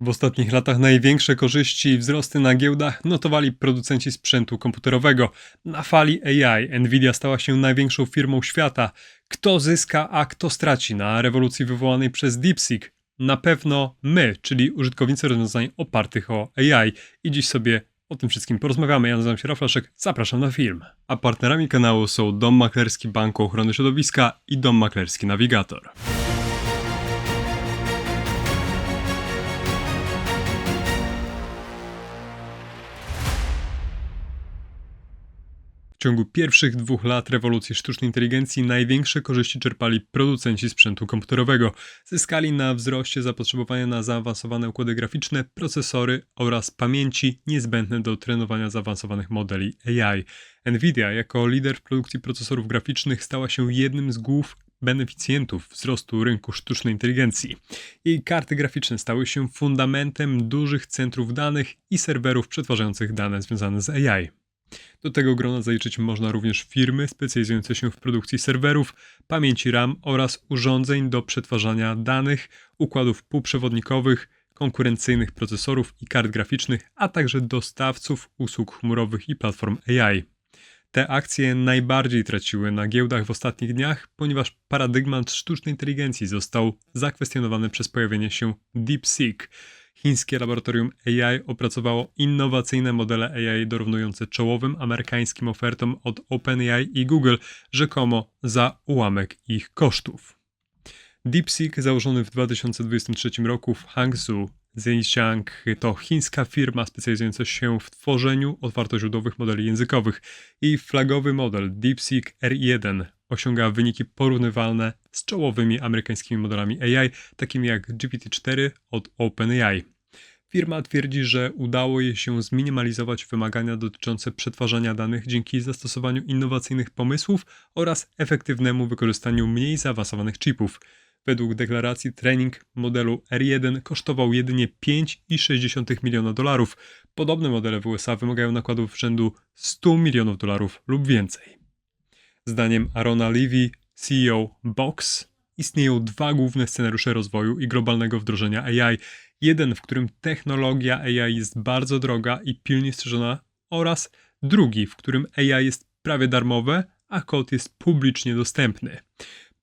W ostatnich latach największe korzyści i wzrosty na giełdach notowali producenci sprzętu komputerowego. Na fali AI Nvidia stała się największą firmą świata. Kto zyska, a kto straci na rewolucji wywołanej przez DeepSeek? Na pewno my, czyli użytkownicy rozwiązań opartych o AI. I dziś sobie o tym wszystkim porozmawiamy. Ja nazywam się Raflaszek, zapraszam na film. A partnerami kanału są Dom Maklerski Banku Ochrony Środowiska i Dom Maklerski Navigator. Ciągu pierwszych dwóch lat rewolucji sztucznej inteligencji największe korzyści czerpali producenci sprzętu komputerowego. Zyskali na wzroście zapotrzebowania na zaawansowane układy graficzne, procesory oraz pamięci niezbędne do trenowania zaawansowanych modeli AI. Nvidia jako lider w produkcji procesorów graficznych stała się jednym z głów beneficjentów wzrostu rynku sztucznej inteligencji. Jej karty graficzne stały się fundamentem dużych centrów danych i serwerów przetwarzających dane związane z AI. Do tego grona zaliczyć można również firmy specjalizujące się w produkcji serwerów, pamięci RAM oraz urządzeń do przetwarzania danych, układów półprzewodnikowych, konkurencyjnych procesorów i kart graficznych, a także dostawców usług chmurowych i platform AI. Te akcje najbardziej traciły na giełdach w ostatnich dniach, ponieważ paradygmat sztucznej inteligencji został zakwestionowany przez pojawienie się DeepSeek, chińskie laboratorium AI opracowało innowacyjne modele AI dorównujące czołowym amerykańskim ofertom od OpenAI i Google, rzekomo za ułamek ich kosztów. DeepSeek, założony w 2023 roku w Hangzhou, Zhejiang to chińska firma specjalizująca się w tworzeniu otwartoźródłowych modeli językowych. Jej flagowy model DeepSeek R1 osiąga wyniki porównywalne z czołowymi amerykańskimi modelami AI, takimi jak GPT-4 od OpenAI. Firma twierdzi, że udało jej się zminimalizować wymagania dotyczące przetwarzania danych dzięki zastosowaniu innowacyjnych pomysłów oraz efektywnemu wykorzystaniu mniej zaawansowanych chipów. Według deklaracji trening modelu R1 kosztował jedynie 5,6 miliona dolarów. Podobne modele w USA wymagają nakładów rzędu 100 milionów dolarów lub więcej. Zdaniem Arona Levy, CEO Box, istnieją dwa główne scenariusze rozwoju i globalnego wdrożenia AI. Jeden, w którym technologia AI jest bardzo droga i pilnie strzeżona, oraz drugi, w którym AI jest prawie darmowe, a kod jest publicznie dostępny.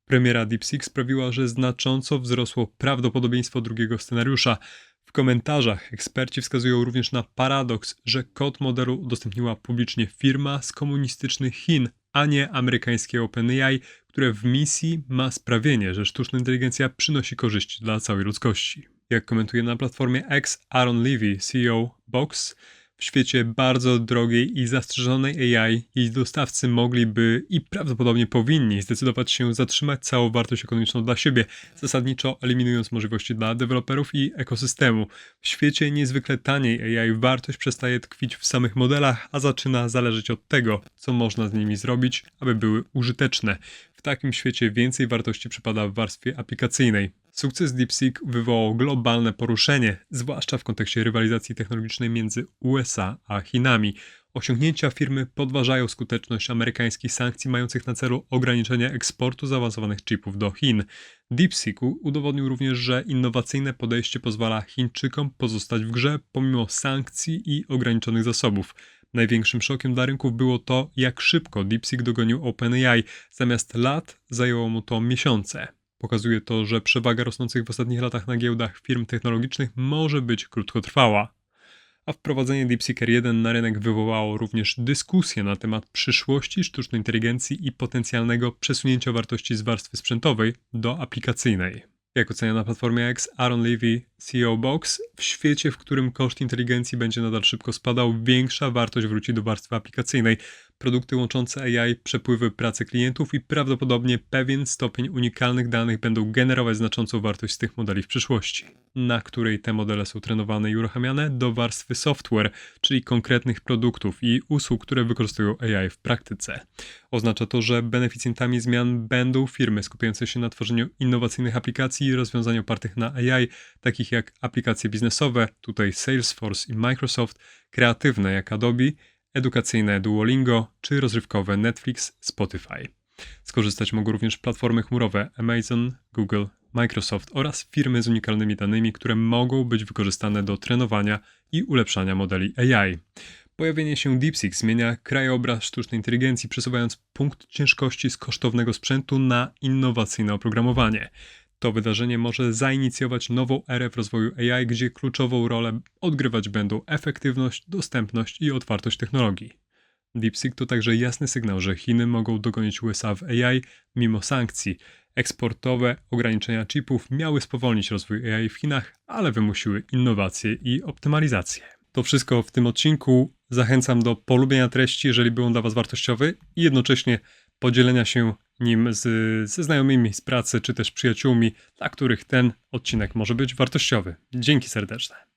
Premiera DeepSeek sprawiła, że znacząco wzrosło prawdopodobieństwo drugiego scenariusza. W komentarzach eksperci wskazują również na paradoks, że kod modelu udostępniła publicznie firma z komunistycznych Chin, a nie amerykańskie OpenAI, które w misji ma sprawienie, że sztuczna inteligencja przynosi korzyści dla całej ludzkości. Jak komentuje na platformie X Aaron Levy, CEO Box, w świecie bardzo drogiej i zastrzeżonej AI jej dostawcy mogliby i prawdopodobnie powinni zdecydować się zatrzymać całą wartość ekonomiczną dla siebie, zasadniczo eliminując możliwości dla deweloperów i ekosystemu. W świecie niezwykle taniej AI wartość przestaje tkwić w samych modelach, a zaczyna zależeć od tego, co można z nimi zrobić, aby były użyteczne. Takim świecie więcej wartości przypada w warstwie aplikacyjnej. Sukces DeepSeek wywołał globalne poruszenie, zwłaszcza w kontekście rywalizacji technologicznej między USA a Chinami. Osiągnięcia firmy podważają skuteczność amerykańskich sankcji mających na celu ograniczenie eksportu zaawansowanych chipów do Chin. DeepSeek udowodnił również, że innowacyjne podejście pozwala Chińczykom pozostać w grze pomimo sankcji i ograniczonych zasobów. Największym szokiem dla rynków było to, jak szybko DeepSeek dogonił OpenAI. Zamiast lat zajęło mu to miesiące. Pokazuje to, że przewaga rosnących w ostatnich latach na giełdach firm technologicznych może być krótkotrwała. A wprowadzenie DeepSeeker 1 na rynek wywołało również dyskusję na temat przyszłości sztucznej inteligencji i potencjalnego przesunięcia wartości z warstwy sprzętowej do aplikacyjnej. Jak ocenia na platformie X Aaron Levy, CEO Box, w świecie, w którym koszt inteligencji będzie nadal szybko spadał, większa wartość wróci do warstwy aplikacyjnej, produkty łączące AI, przepływy pracy klientów i prawdopodobnie pewien stopień unikalnych danych będą generować znaczącą wartość z tych modeli w przyszłości, na której te modele są trenowane i uruchamiane do warstwy software, czyli konkretnych produktów i usług, które wykorzystują AI w praktyce. Oznacza to, że beneficjentami zmian będą firmy skupiające się na tworzeniu innowacyjnych aplikacji i rozwiązań opartych na AI, takich jak aplikacje biznesowe, tutaj Salesforce i Microsoft, kreatywne jak Adobe, edukacyjne Duolingo czy rozrywkowe Netflix, Spotify. Skorzystać mogą również platformy chmurowe Amazon, Google, Microsoft oraz firmy z unikalnymi danymi, które mogą być wykorzystane do trenowania i ulepszania modeli AI. Pojawienie się DeepSeek zmienia krajobraz sztucznej inteligencji, przesuwając punkt ciężkości z kosztownego sprzętu na innowacyjne oprogramowanie. To wydarzenie może zainicjować nową erę w rozwoju AI, gdzie kluczową rolę odgrywać będą efektywność, dostępność i otwartość technologii. DeepSeek to także jasny sygnał, że Chiny mogą dogonić USA w AI mimo sankcji. Eksportowe ograniczenia chipów miały spowolnić rozwój AI w Chinach, ale wymusiły innowacje i optymalizację. To wszystko w tym odcinku. Zachęcam do polubienia treści, jeżeli był on dla Was wartościowy i jednocześnie podzielenia się nim z, ze znajomymi z pracy czy też przyjaciółmi, dla których ten odcinek może być wartościowy. Dzięki serdeczne.